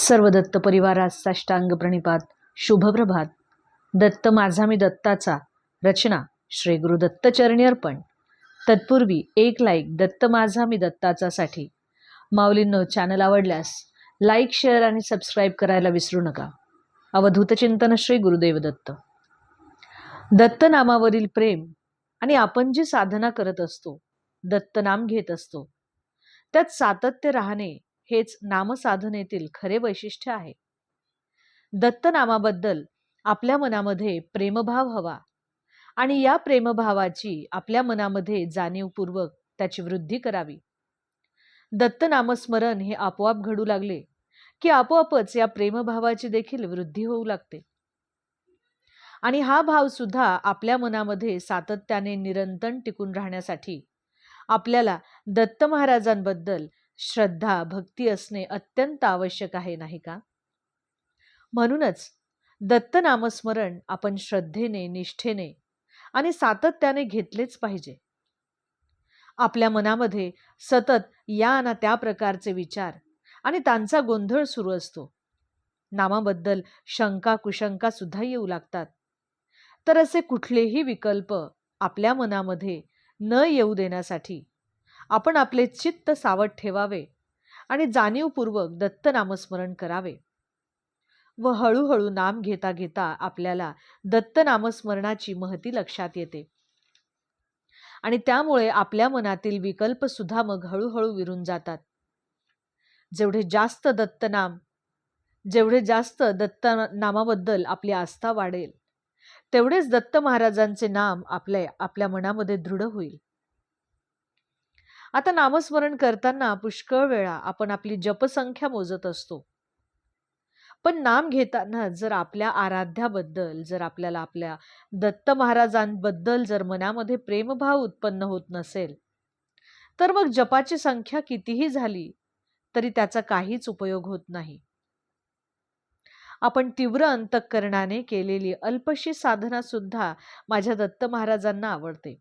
सर्व दत्त परिवारास साष्टांग प्रणिपात शुभप्रभात दत्त माझा मी दत्ताचा. रचना श्री गुरु दत्त चरणी अर्पण. तत्पूर्वी एक लाईक दत्त माझा मी दत्ताचासाठी. माऊलींनो चॅनल आवडल्यास लाईक शेअर आणि सबस्क्राईब करायला विसरू नका. अवधूत चिंतन श्री गुरुदेव दत्त. दत्त नामावरील प्रेम आणि आपण जी साधना करत असतो दत्त नाम घेत असतो त्यात सातत्य राहणे हेच नामसाधनेतील खरे वैशिष्ट्य आहे. दत्तनामाबद्दल आपल्या मनामध्ये प्रेमभाव हवा आणि या प्रेमभावाची आपल्या मनामध्ये जाणीवपूर्वक त्याची वृद्धी करावी. दत्त नामस्मरण हे आपोआप घडू लागले की आपोआपच या प्रेमभावाची देखील वृद्धी होऊ लागते. आणि हा भाव सुद्धा आपल्या मनामध्ये सातत्याने निरंतर टिकून राहण्यासाठी आपल्याला दत्त महाराजांबद्दल श्रद्धा भक्ती असणे अत्यंत आवश्यक आहे नाही का? म्हणूनच दत्त नामस्मरण आपण श्रद्धेने निष्ठेने आणि सातत्याने घेतलेच पाहिजे. आपल्या मनामध्ये सतत या ना त्या प्रकारचे विचार आणि त्यांचा गोंधळ सुरू असतो. नामाबद्दल शंका कुशंका सुद्धा येऊ लागतात. तर असे कुठलेही विकल्प आपल्या मनामध्ये न येऊ देण्यासाठी आपण आपले चित्त सावध ठेवावे आणि जाणीवपूर्वक दत्त नामस्मरण करावे. व हळूहळू नाम घेता घेता आपल्याला दत्त नामस्मरणाची महती लक्षात येते. आणि त्यामुळे आपल्या मनातील विकल्प सुद्धा मग हळूहळू विरून जातात. जेवढे जास्त दत्त नाम जेवढे जास्त दत्त नामाबद्दल आपली आस्था वाढेल तेवढेच दत्त महाराजांचे नाम आपले आपल्या मनामध्ये दृढ होईल. आता नामस्मरण करताना पुष्कळ वेळा आपण आपली जपसंख्या मोजत असतो. पण नाम घेताना जर आपल्या आराध्याबद्दल जर आपल्याला आपल्या दत्त महाराजांबद्दल जर मनामध्ये प्रेमभाव उत्पन्न होत नसेल तर मग जपाची संख्या कितीही झाली तरी त्याचा काहीच उपयोग होत नाही. आपण तीव्र अंतकरणाने केलेली अल्पशी साधना सुद्धा माझ्या दत्त महाराजांना आवडते.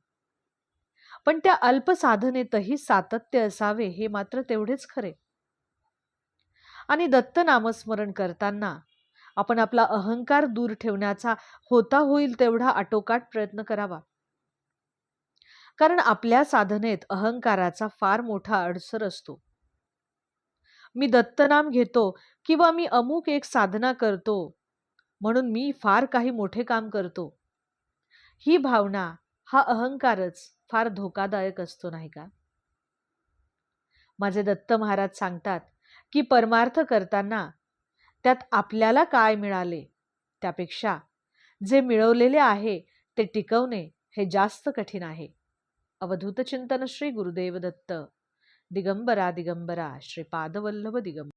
पण त्या अल्प साधनेतही सातत्य असावे हे मात्र तेवढेच खरे. आणि दत्त नामस्मरण करताना आपण आपला अहंकार दूर ठेवण्याचा होता होईल तेवढा आटोकाट प्रयत्न करावा. कारण आपल्या साधनेत अहंकाराचा फार मोठा अडसर असतो. मी दत्तनाम घेतो किंवा मी अमुक एक साधना करतो म्हणून मी फार काही मोठे काम करतो. ही भावना हा अहंकारच. फार धोकादायक असतो नाही का? माझे दत्त महाराज सांगतात की परमार्थ करताना त्यात आपल्याला काय मिळाले? त्यापेक्षा जे मिळवलेले आहे ते टिकवणे हे जास्त कठीण आहे. अवधूत चिंतन श्री गुरुदेव दत्त. दिगंबरा दिगंबरा श्री पादवल्लभ दिगंबर.